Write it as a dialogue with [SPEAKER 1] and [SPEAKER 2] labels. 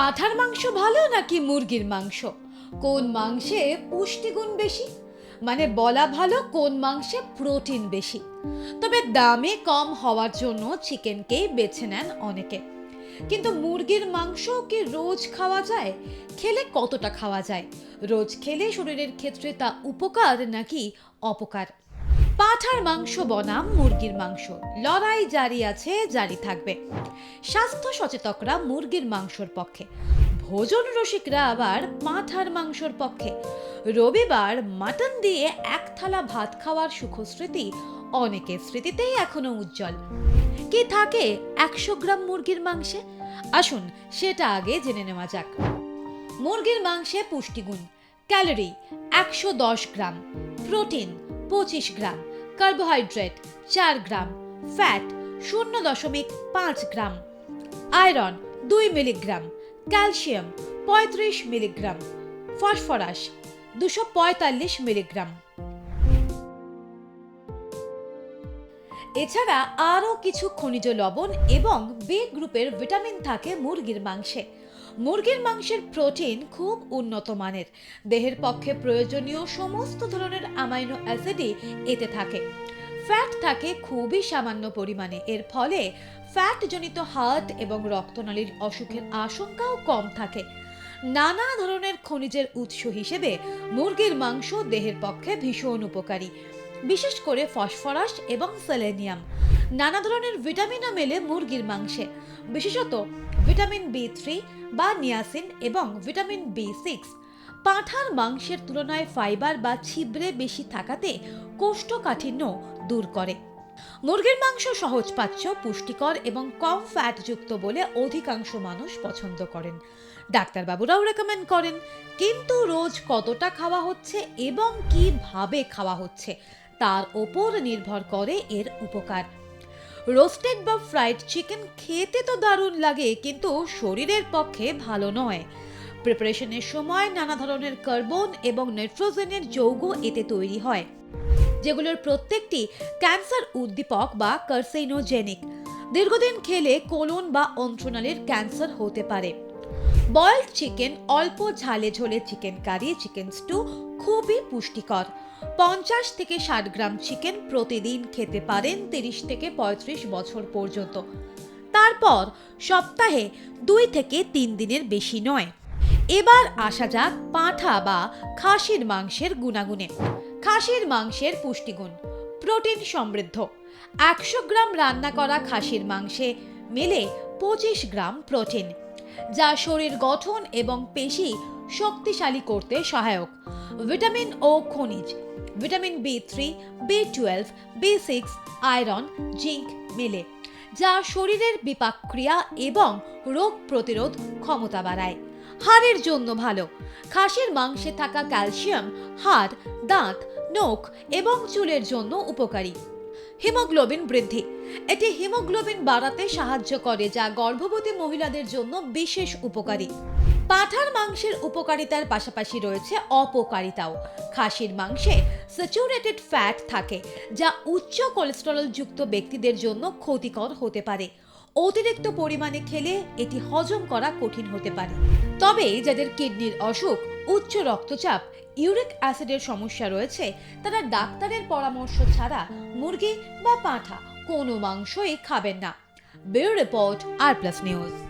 [SPEAKER 1] পাঁঠার মাংস ভালো নাকি মুরগির মাংস? কোন মাংসে পুষ্টিগুণ বেশি? মানে বলা ভালো কোন মাংসে প্রোটিন বেশি? তবে দামে কম হওয়ার জন্য চিকেনকেই বেছে নেন অনেকে। কিন্তু মুরগির মাংস কি রোজ খাওয়া যায়? খেলে কতটা খাওয়া যায়? রোজ খেলে শরীরের ক্ষেত্রে তা উপকার নাকি অপকার? পাঁঠার মাংস বনাম, মুরগির মাংস। লড়াই জারি আছে, জারি থাকবে। স্বাস্থ্য সচেতকরা মুরগির মাংসর পক্ষে। ভোজন রসিকরা আবার পাঁঠার মাংসর পক্ষে। রবিবার মাটন দিয়ে এক থালা ভাত খাওয়ার সুখস্মৃতি অনেকের স্মৃতিতেই এখনও উজ্জ্বল। কি থাকে একশো গ্রাম মুরগির মাংসে? আসুন সেটা আগে জেনে নেওয়া যাক। মুরগির মাংসে পুষ্টিগুণ। ক্যালোরি একশো দশ গ্রাম। প্রোটিন পঁচিশ গ্রাম। কার্বোহাইড্রেট চার গ্রাম ফ্যাট শূন্য দশমিক পাঁচ গ্রাম আয়রন দুই মিলিগ্রাম ক্যালসিয়াম পঁয়ত্রিশ মিলিগ্রাম ফসফরাস দুশো পঁয়তাল্লিশ মিলিগ্রাম এছাড়া আরও কিছু খনিজ লবণ এবং বি গ্রুপের ভিটামিন থাকে মুরগির মাংসে। মুরগির মাংসের প্রোটিন খুব উন্নত মানের। দেহের পক্ষে প্রয়োজনীয় সমস্ত ধরনের অ্যামাইনো অ্যাসিডই এতে থাকে। ফ্যাট থাকে খুবই সামান্য পরিমাণে। এর ফলে ফ্যাটজনিত হার্ট এবং রক্তনালীর অসুখের আশঙ্কাও কম থাকে। নানা ধরনের খনিজের উৎস হিসেবে মুরগির মাংস দেহের পক্ষে ভীষণ উপকারী। বিশেষ করে ফসফরাস এবং সেলেনিয়াম। নানা ধরনের ভিটামিনও মেলে মুরগির মাংসে। বিশেষত ভিটামিন বি থ্রি বা নিয়াসিন এবং ভিটামিন বি সিক্স। পাঁঠার মাংসের তুলনায় ফাইবার বা ছিবড়ে বেশি থাকাতে কোষ্ঠকাঠিন্য দূর করে। মুরগির মাংস সহজপাচ্য পুষ্টিকর এবং কম ফ্যাটযুক্ত বলে অধিকাংশ মানুষ পছন্দ করেন। ডাক্তারবাবুরাও রেকমেন্ড করেন, কিন্তু রোজ কতটা খাওয়া হচ্ছে এবং কীভাবে খাওয়া হচ্ছে তার ওপর নির্ভর করে এর উপকার। রোস্টেড বা ফ্রাইড চিকেন খেতে তো দারুণ লাগে, কিন্তু শরীরের পক্ষে ভালো নয়। প্রিপারেশনের সময়, নানা ধরনের কার্বন এবং নাইট্রোজেনের যৌগ এতে তৈরি হয়, যেগুলোর প্রত্যেকটি ক্যান্সার উদ্দীপক বা কার্সিনোজেনিক। দীর্ঘদিন খেলে কোলন বা অন্ত্রনালীর ক্যান্সার হতে পারে। বয়েলড চিকেন অল্প ঝালে ঝোলে চিকেন কারি, চিকেন স্টু খুবই পুষ্টিকর। পঞ্চাশ থেকে ষাট গ্রাম চিকেন প্রতিদিন খেতে পারেন তিরিশ থেকে পঁয়ত্রিশ বছর পর্যন্ত। তারপর সপ্তাহে দুই থেকে তিন দিনের বেশি নয়। এবার আসা যাক পাঁঠা বা খাসির মাংসের গুণাগুণে। খাসির মাংসের পুষ্টিগুণ, প্রোটিন সমৃদ্ধ। একশো গ্রাম রান্না করা খাসির মাংসে মেলে পঁচিশ গ্রাম প্রোটিন। যা শরীর গঠন এবং পেশি শক্তিশালী করতে সহায়ক। ভিটামিন ও খনিজ, vitamin B three B twelve B six iron, zinc মেলে, যা শরীরের বিপাক ক্রিয়া এবং রোগ প্রতিরোধ ক্ষমতা বাড়ায়। হাড়ের জন্য ভালো, খাসির মাংসে থাকা ক্যালসিয়াম, হাড়, দাঁত, নখ এবং চুলের জন্য উপকারী। হিমোগ্লোবিন বৃদ্ধি। এটি হিমোগ্লোবিন বাড়াতে সাহায্য করে, যা গর্ভবতী মহিলাদের জন্য বিশেষ উপকারী। পাঠার মাংসের উপকারিতার পাশাপাশি রয়েছে অপকারিতাও। খাসির মাংসে স্যাচুরেটেড ফ্যাট থাকে, যা উচ্চ কোলেস্টেরল যুক্ত ব্যক্তিদের জন্য ক্ষতিকর হতে পারে। অতিরিক্ত পরিমাণে খেলে এটি হজম করা কঠিন হতে পারে। তবে যাদের কিডনির অসুখ, উচ্চ রক্তচাপ ইউরিক অ্যাসিডের সমস্যা রয়েছে, তারা ডাক্তারের পরামর্শ ছাড়া মুরগি বা পাঁঠা কোনো মাংসই খাবেন না। ব্যুরো রিপোর্ট আর প্লাস নিউজ।